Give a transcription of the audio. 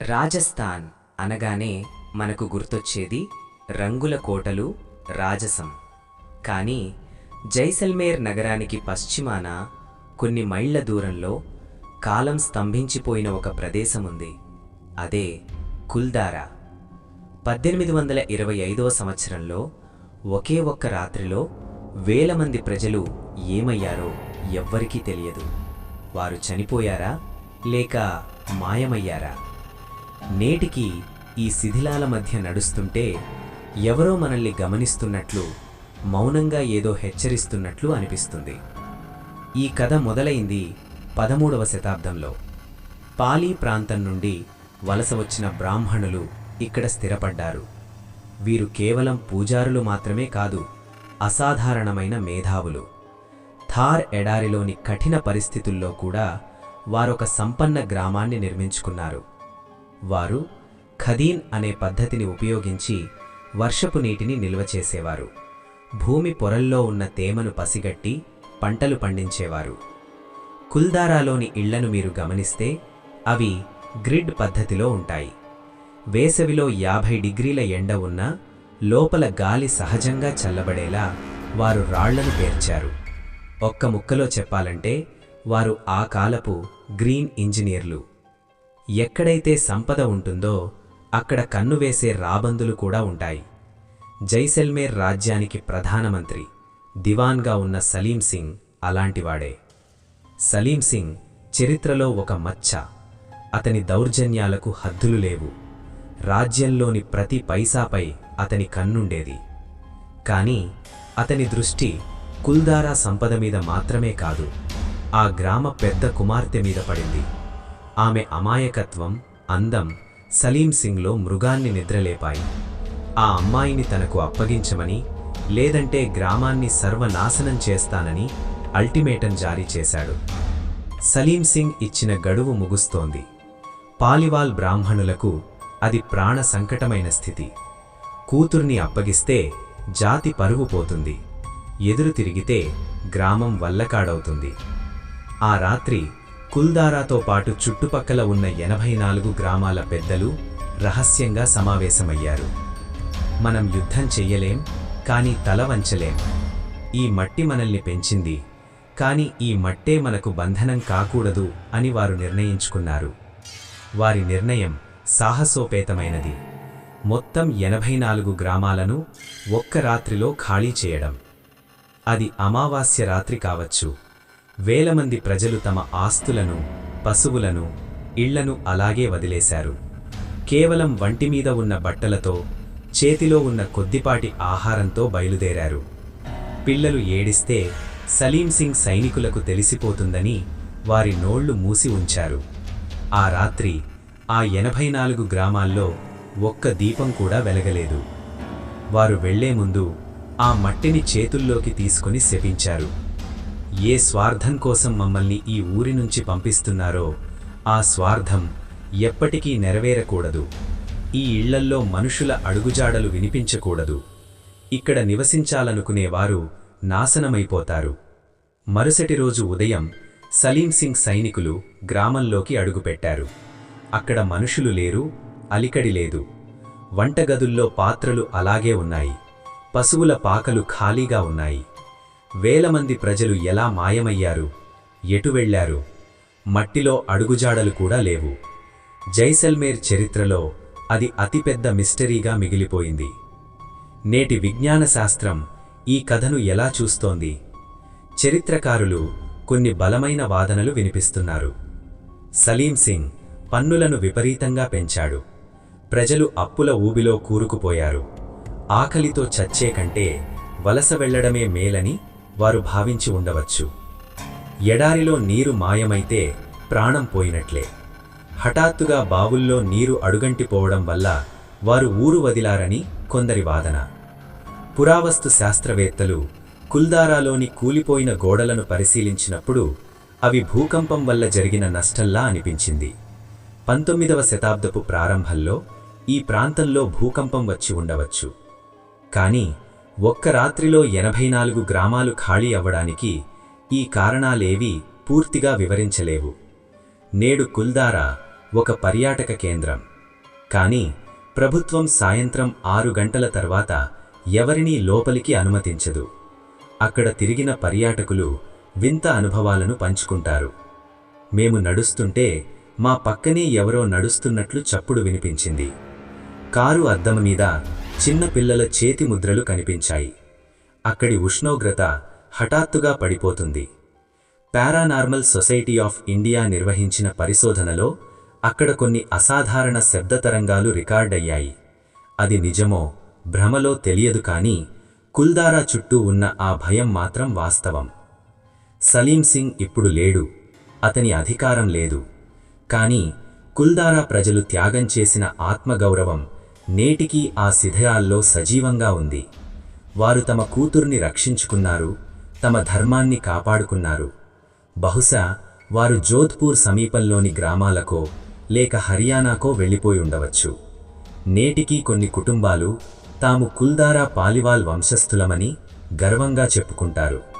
రాజస్థాన్ అనగానే మనకు గుర్తొచ్చేది రంగుల కోటలు రాజసం. కానీ జైసల్మేర్ నగరానికి పశ్చిమాన కొన్ని మైళ్ళ దూరంలో కాలం స్తంభించిపోయిన ఒక ప్రదేశం ఉంది అదే కుల్దారా. పద్దెనిమిది వందల ఇరవై ఐదవ సంవత్సరంలో ఒకే ఒక్క రాత్రిలో వేల మంది ప్రజలు ఏమయ్యారో ఎవ్వరికీ తెలియదు. వారు చనిపోయారా లేక మాయమయ్యారా? నేటికి ఈ శిథిలాల మధ్య నడుస్తుంటే ఎవరో మనల్ని గమనిస్తున్నట్లు మౌనంగా ఏదో హెచ్చరిస్తున్నట్లు అనిపిస్తుంది. ఈ కథ మొదలైంది పదమూడవ శతాబ్దంలో. పాలీ ప్రాంతం నుండి వలస వచ్చిన బ్రాహ్మణులు ఇక్కడ స్థిరపడ్డారు. వీరు కేవలం పూజారులు మాత్రమే కాదు అసాధారణమైన మేధావులు. థార్ ఎడారిలోని కఠిన పరిస్థితుల్లో కూడా వారొక సంపన్న గ్రామాన్ని నిర్మించుకున్నారు. వారు ఖదీన్ అనే పద్ధతిని ఉపయోగించి వర్షపు నీటిని నిల్వ చేసేవారు. భూమి పొరల్లో ఉన్న తేమను పసిగట్టి పంటలు పండించేవారు. కుల్దారాలోని ఇళ్ళను మీరు గమనిస్తే అవి గ్రిడ్ పద్ధతిలో ఉంటాయి. వేసవిలో యాభై డిగ్రీల ఎండ ఉన్నా లోపల గాలి సహజంగా చల్లబడేలా వారు రాళ్ళను పేర్చారు. ఒక్క ముక్కలో చెప్పాలంటే వారు ఆ కాలపు గ్రీన్ ఇంజనీర్లు. ఎక్కడైతే సంపద ఉంటుందో అక్కడ కన్ను వేసే రాబందులు కూడా ఉంటాయి. జైసల్మేర్ రాజ్యానికి ప్రధానమంత్రి దివాన్గా ఉన్న సలీం సింగ్ అలాంటివాడే. సలీం సింగ్ చరిత్రలో ఒక మచ్చ. అతని దౌర్జన్యాలకు హద్దులు లేవు. రాజ్యంలోని ప్రతి పైసాపై అతని కన్నుండేది. కానీ అతని దృష్టి కుల్దారా సంపద మీద మాత్రమే కాదు ఆ గ్రామ పెద్ద కుమార్తె మీద పడింది. ఆమె అమాయకత్వం అందం సలీం సింగ్లో మృగాన్ని నిద్రలేపాయి. ఆ అమ్మాయిని తనకు అప్పగించమని లేదంటే గ్రామాన్ని సర్వనాశనం చేస్తానని అల్టిమేటం జారీ చేశాడు. సలీం సింగ్ ఇచ్చిన గడువు ముగుస్తోంది. పాలివాల్ బ్రాహ్మణులకు అది ప్రాణ సంకటమైన స్థితి. కూతుర్ని అప్పగిస్తే జాతి పరువు పోతుంది. ఎదురు తిరిగితే గ్రామం వల్లకాడవుతుంది. ఆ రాత్రి కుల్దారాతో పాటు చుట్టుపక్కల ఉన్న ఎనభై నాలుగు గ్రామాల పెద్దలు రహస్యంగా సమావేశమయ్యారు. మనం యుద్ధం చెయ్యలేం కానీ తల వంచలేం. ఈ మట్టి మనల్ని పెంచింది కానీ ఈ మట్టే మనకు బంధనం కాకూడదు అని వారు నిర్ణయించుకున్నారు. వారి నిర్ణయం సాహసోపేతమైనది. మొత్తం ఎనభై నాలుగు గ్రామాలను ఒక్క రాత్రిలో ఖాళీ చేయడం. అది అమావాస్య రాత్రి కావచ్చు. వేల మంది ప్రజలు తమ ఆస్తులను పశువులను ఇళ్ళను అలాగే వదిలేశారు. కేవలం వంటి మీద ఉన్న బట్టలతో చేతిలో ఉన్న కొద్దిపాటి ఆహారంతో బయలుదేరారు. పిల్లలు ఏడిస్తే సలీం సింగ్ సైనికులకు తెలిసిపోతుందని వారి నోళ్ళు మూసి ఉంచారు. ఆ రాత్రి ఆ ఎనభై నాలుగు గ్రామాల్లో ఒక్క దీపం కూడా వెలగలేదు. వారు వెళ్ళే ముందు ఆ మట్టిని చేతుల్లోకి తీసుకుని శపించారు. ఏ స్వార్థం కోసం మమ్మల్ని ఈ ఊరి నుంచి పంపిస్తున్నారో ఆ స్వార్థం ఎప్పటికీ నెరవేరకూడదు. ఈ ఇళ్ళల్లో మనుషుల అడుగుజాడలు వినిపించకూడదు. ఇక్కడ నివసించాలనుకునేవారు నాశనమైపోతారు. మరుసటి రోజు ఉదయం సలీం సింగ్ సైనికులు గ్రామంలోకి అడుగుపెట్టారు. అక్కడ మనుషులు లేరు అలికడి లేదు. వంటగదుల్లో పాత్రలు అలాగే ఉన్నాయి. పశువుల పాకలు ఖాళీగా ఉన్నాయి. వేల మంది ప్రజలు ఎలా మాయమయ్యారు? ఎటు వెళ్ళారు మట్టిలో అడుగుజాడలు కూడా లేవు. జైసల్మేర్ చరిత్రలో అది అతిపెద్ద మిస్టరీగా మిగిలిపోయింది. నేటి విజ్ఞాన శాస్త్రం ఈ కథను ఎలా చూస్తోంది? చరిత్రకారులు కొన్ని బలమైన వాదనలు వినిపిస్తున్నారు. సలీం సింగ్ పన్నులను విపరీతంగా పెంచాడు. ప్రజలు అప్పుల ఊబిలో కూరుకుపోయారు. ఆకలితో చచ్చే కంటే వలస వెళ్ళడమే మేలని వారు భావించి ఉండవచ్చు. ఎడారిలో నీరు మాయమైతే ప్రాణం పోయినట్లే. హఠాత్తుగా బావుల్లో నీరు అడుగంటిపోవడం వల్ల వారు ఊరు వదిలారని కొందరి వాదన. పురావస్తు శాస్త్రవేత్తలు కుల్దారాలోని కూలిపోయిన గోడలను పరిశీలించినప్పుడు అవి భూకంపం వల్ల జరిగిన నష్టంలా అనిపించింది. పంతొమ్మిదవ శతాబ్దపు ప్రారంభంలో ఈ ప్రాంతంలో భూకంపం వచ్చి ఉండవచ్చు. కానీ ఒక్క రాత్రిలో ఎనభై నాలుగు గ్రామాలు ఖాళీ అవ్వడానికి ఈ కారణాలేవీ పూర్తిగా వివరించలేవు. నేడు కుల్దారా ఒక పర్యాటక కేంద్రం. కానీ ప్రభుత్వం సాయంత్రం ఆరు గంటల తర్వాత ఎవరినీ లోపలికి అనుమతించదు. అక్కడ తిరిగిన పర్యాటకులు వింత అనుభవాలను పంచుకుంటారు. మేము నడుస్తుంటే మా పక్కనే ఎవరో నడుస్తున్నట్లు చప్పుడు వినిపించింది. కారు అద్దం మీద చిన్న పిల్లల చేతి ముద్రలు కనిపించాయి. అక్కడి ఉష్ణోగ్రత హఠాత్తుగా పడిపోతుంది. పారానార్మల్ సొసైటీ ఆఫ్ ఇండియా నిర్వహించిన పరిశోధనలో అక్కడ కొన్ని అసాధారణ శబ్ద తరంగాలు రికార్డయ్యాయి. అది నిజమో భ్రమలో తెలియదు కానీ కుల్దారా చుట్టూ ఉన్న ఆ భయం మాత్రం వాస్తవం. సలీం సింగ్ ఇప్పుడు లేడు అతని అధికారం లేదు. కానీ కుల్దారా ప్రజలు త్యాగం చేసిన ఆత్మగౌరవం నేటికీ ఆ శిథిరాల్లో సజీవంగా ఉంది. వారు తమ కూతుర్ని రక్షించుకున్నారు తమ ధర్మాన్ని కాపాడుకున్నారు. బహుశా వారు జోధ్పూర్ సమీపంలోని గ్రామాలకో లేక హర్యానాకో వెళ్ళిపోయి ఉండవచ్చు. నేటికీ కొన్ని కుటుంబాలు తాము కుల్దారా పాలివాల్ వంశస్థులమని గర్వంగా చెప్పుకుంటారు.